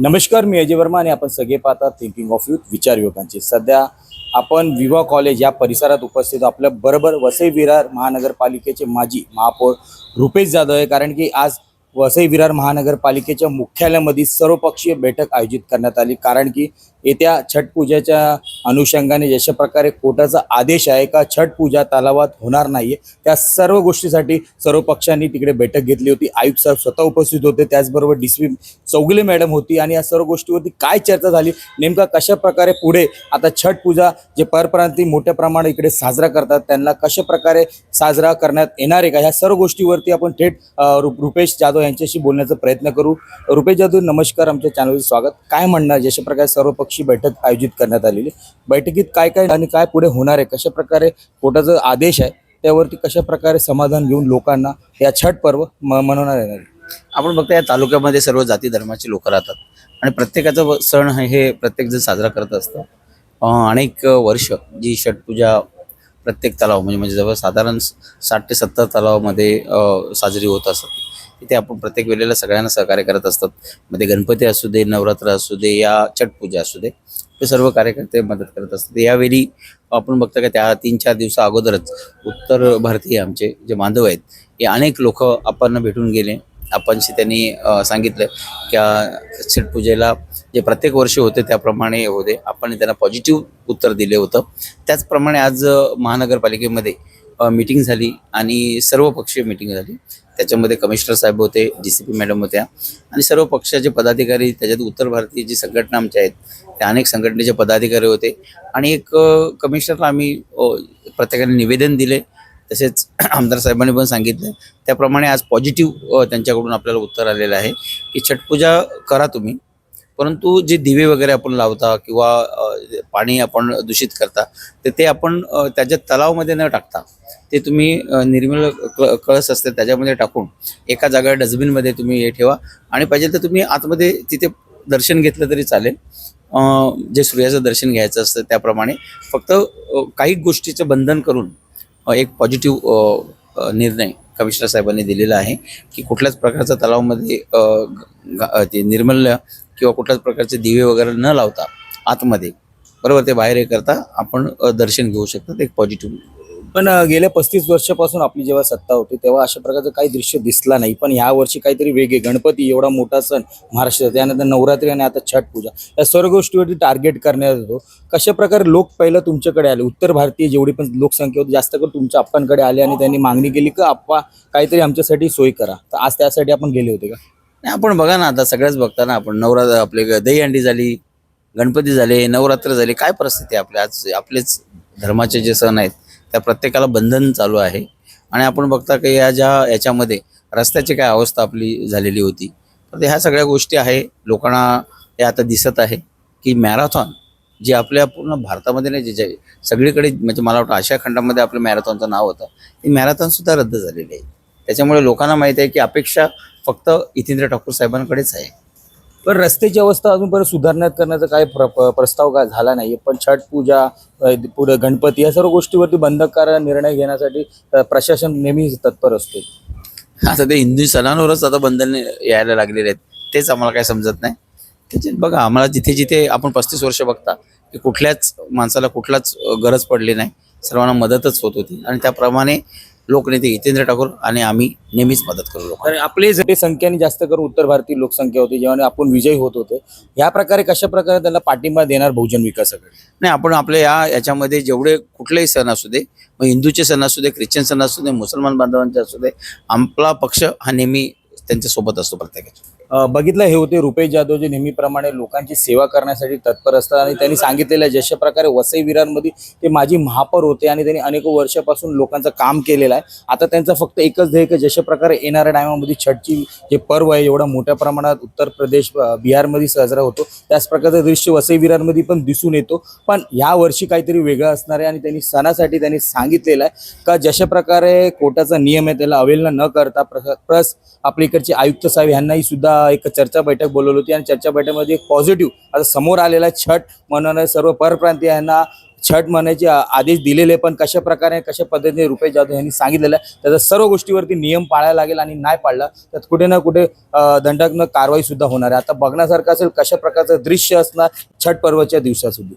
नमस्कार मी अजय वर्मा आणि आपण सगळे पाहता थिंकिंग ऑफ युथ विचार युवकांचे सध्या आपण विवा कॉलेज या परिसरात उपस्थित आपल्या बरोबर वसई विरार महानगरपालिकेचे माजी महापौर रुपेश जाधव आहे. कारण की आज वसई विरार महानगरपालिकेच्या मुख्यालयामध्ये सर्वपक्षीय बैठक आयोजित करण्यात आली. कारण की येत्या छठ पूजेच्या अनुषंगाने जशा प्रकारे कोर्टाचा आदेश आहे का छठ पूजा तलावात होणार नाहीये त्या सर्व गोष्टीसाठी सर्व पक्षांनी तिकडे बैठक घेतली होती. आयुक्त साहेब स्वतः उपस्थित होते त्याचबरोबर डी सी चौगुले मॅडम होती आणि या सर्व गोष्टीवरती काय चर्चा झाली नेमका कशा प्रकारे पुढे आता छठ पूजा जे परप्रांती मोठ्या प्रमाणात इकडे साजरा करतात त्यांना कशा प्रकारे साजरा करण्यात येणार आहे का ह्या सर्व गोष्टीवरती आपण थेट अ, रुपेश जाधव यांच्याशी बोलण्याचा प्रयत्न करू. रुपेश जाधव नमस्कार. आमच्या चॅनलचे स्वागत. काय म्हणणार जशा प्रकारे सर्वपक्षी बैठक आयोजित करण्यात आलेली बैठकीत काय काय आणि काय पुढे होणार आहे? कशा प्रकारे कोर्टाचा आदेश आहे? त्यावरती कशा प्रकारे समाधान घेऊन लोकांना या छठ पर्व मनवणार येणार आपण बघता या तालुक्यामध्ये सर्व जाती धर्माचे लोक राहतात. आणि प्रत्येकाचा सण हे- हे साजरा करत असतं. अनेक वर्ष जी छटपूजा प्रत्येक तलाव म्हणजे म्हणजे जवळ साधारण साठ ते सत्तर तलावामध्ये साजरी होत असतात तिथे आपण प्रत्येक वेळेला सगळ्यांना सहकार्य करत असतात. मध्ये गणपती असू दे नवरात्र असू दे या छटपूजा असू दे ते सर्व कार्यकर्ते मदत करत असतात. यावेळी आपण बघतो का त्या तीन चार दिवसा अगोदरच उत्तर भारतीय आमचे जे बांधव आहेत हे अनेक लोक आपण भेटून गेले. आपणशी त्यांनी सांगितलं की अ, छटपूजेला जे प्रत्येक वर्षी होते त्याप्रमाणे होते आपण त्यांना पॉझिटिव्ह उत्तर दिले होतं. त्याचप्रमाणे आज महानगरपालिकेमध्ये मीटिंग झाली आणि सर्व पक्षीय मीटिंग झाली. त्याच्यामध्ये कमिशनर साहेब होते डी सी पी मॅडम होत्या. आणि सर्व पक्षाचे पदाधिकारी त्याच्यात उत्तर भारतीय जी संघटना आमच्या आहेत त्या अनेक संघटनेचे पदाधिकारी होते. आणि एक कमिशनरला आम्ही प्रत्येकाने निवेदन दिले. तसेच आमदार साहेबांनी पण सांगितलं. त्याप्रमाणे आज पॉझिटिव्ह त्यांच्याकडून आपल्याला उत्तर आलेलं आहे की छटपूजा करा तुम्ही. परंतु जे दिवे वगैरे आपण लावता किंवा पाणी आपण दूषित करता तर ते आपण त्याच्या तलावामध्ये न टाकता ते तुम्ही निर्मल क कळस असते त्याच्यामध्ये टाकून एका जागा डस्टबिनमध्ये तुम्ही हे ठेवा आणि पाहिजे तर तुम्ही आतमध्ये तिथे दर्शन घेतलं तरी चालेल. जे सूर्याचं दर्शन घ्यायचं असतं त्याप्रमाणे फक्त काही गोष्टीचं बंधन करून एक पॉझिटिव्ह निर्णय कमिशनर साहेबांनी दिलेला आहे की कुठल्याच प्रकारचा तलावामध्ये ते निर्मल्य किंवा कुठल्याच प्रकारचे दिवे वगैरे न लावता आतमध्ये बरोबर ते बाहेर हे करता आपण दर्शन घेऊ शकतात एक पॉझिटिव्ह पण गेल्या पस्तीस वर्षापासून आपली जेव्हा सत्ता होती तेव्हा अशा प्रकारचं काही दृश्य दिसला नाही. पण ह्या वर्षी काहीतरी वेगळे गणपती एवढा मोठा सण महाराष्ट्रात त्यानंतर नवरात्री आणि आता छठ पूजा. या सर्व गोष्टीवरती टार्गेट करण्यात येतो. कशा प्रकारे लोक पहिलं तुमच्याकडे आले? उत्तर भारतीय जेवढी पण लोकसंख्या होती जास्त करून तुमच्या आप्पांकडे आले आणि त्यांनी मागणी केली की आप्पा काहीतरी आमच्यासाठी सोय करा. तर आज त्यासाठी आपण गेले होते का? नाही आपण बघा ना आता सगळ्याच बघता ना आपण नवरात्र आपले दहीहंडी झाली गणपती झाले नवरात्र झाले काय परिस्थिती आहे आपल्या? आज आपलेच धर्माचे जे सण आहेत त्या प्रत्येकाला बंधन चालू आहे. आणि आपण बघता की या ज्या याच्यामध्ये रस्त्याची काय अवस्था आपली झालेली होती तर ह्या सगळ्या गोष्टी आहे लोकांना हे आता दिसत आहे की मॅरेथॉन जे आपल्या पूर्ण भारतामध्ये नाही जे जे सगळीकडे म्हणजे मला वाटतं आशिया खंडामध्ये आपलं मॅरेथॉनचं नाव होतं ते मॅरेथॉनसुद्धा रद्द झालेली आहे. त्याच्यामुळे लोकांना माहिती आहे की अपेक्षा फक्त इतिंद्र ठाकूर साहेबांकडेच आहे. पण रस्त्याची अवस्था अजून परत सुधारण्यात करण्याचा काय प्र प्रस्ताव काय झाला नाही पण छठ पूजा पुढे गणपती या सर्व गोष्टीवरती बंधनकार निर्णय घेण्यासाठी प्रशासन नेहमी तत्पर असते. आता ते हिंदू सणांवरच आता बंधन यायला लागलेले आहेत. तेच आम्हाला काय समजत नाही. त्याच्यात बघा आम्हाला जिथे जिथे आपण पस्तीस वर्ष बघता की कुठल्याच माणसाला कुठलाच गरज पडली नाही. सर्वांना मदतच होत होती. आणि त्याप्रमाणे लोकनेते हितेंद्र ठाकूर आणि आम्ही नेहमीच मदत करू लोक आपले जे संख्येने जास्त करून उत्तर भारतीय लोकसंख्या होती जेव्हा आपण विजयी होत होते या प्रकारे कशा प्रकारे त्याला पाठिंबा देणार बहुजन विकासाकडे नाही आपण आपल्या या याच्यामध्ये जेवढे कुठलेही सण असू दे मग हिंदूचे सण असू दे ख्रिश्चन सण असू दे मुसलमान बांधवांचे असू दे आपला पक्ष हा नेहमी त्यांच्यासोबत असतो प्रत्येकाच्या. बघितलं हे होते रुपेश जाधव जे नेहमीप्रमाणे लोकांची सेवा करण्यासाठी तत्पर असतात आणि त्यांनी सांगितलेलं आहे जशा प्रकारे वसई विरारमध्ये ते माझी महापौर होते आणि त्यांनी अनेक वर्षापासून लोकांचं काम केलेलं आहे. आता त्यांचं फक्त एकच ध्येय की जशा प्रकारे येणाऱ्या टायमामध्ये छठची जे पर्व आहे एवढा मोठ्या प्रमाणात उत्तर प्रदेश बिहारमध्ये साजरा होतो. त्याच प्रकारचं दृश्य वसई विरारमध्ये पण दिसून येतो. पण या वर्षी काहीतरी वेगळं असणार आहे आणि त्यांनी सणासाठी त्यांनी सांगितलेलं आहे का जशा प्रकारे कोर्टाचा नियम आहे त्याला अवेलना न करता प्लस आपल्या इकडचे आयुक्त साहेब यांनाही सुद्धा एक चर्चा बैठक बोलवली होती आणि चर्चा बैठकमध्ये एक पॉझिटिव्ह आता समोर आलेला छठ म्हणून सर्व परप्रांतीयांना छठ म्हणायचे आदेश दिलेले पण कशा प्रकारे कशा पद्धतीने रुपेश जाधव यांनी सांगितलेलं आहे त्याचा सर्व गोष्टीवरती नियम पाळायला लागेल आणि नाही पाळला तर कुठे ना कुठे दंडात्मक कारवाई सुद्धा होणार आहे. आता बघण्यासारखं असेल कशा प्रकारचं दृश्य असणार छठ पर्वाच्या दिवसासुद्धा.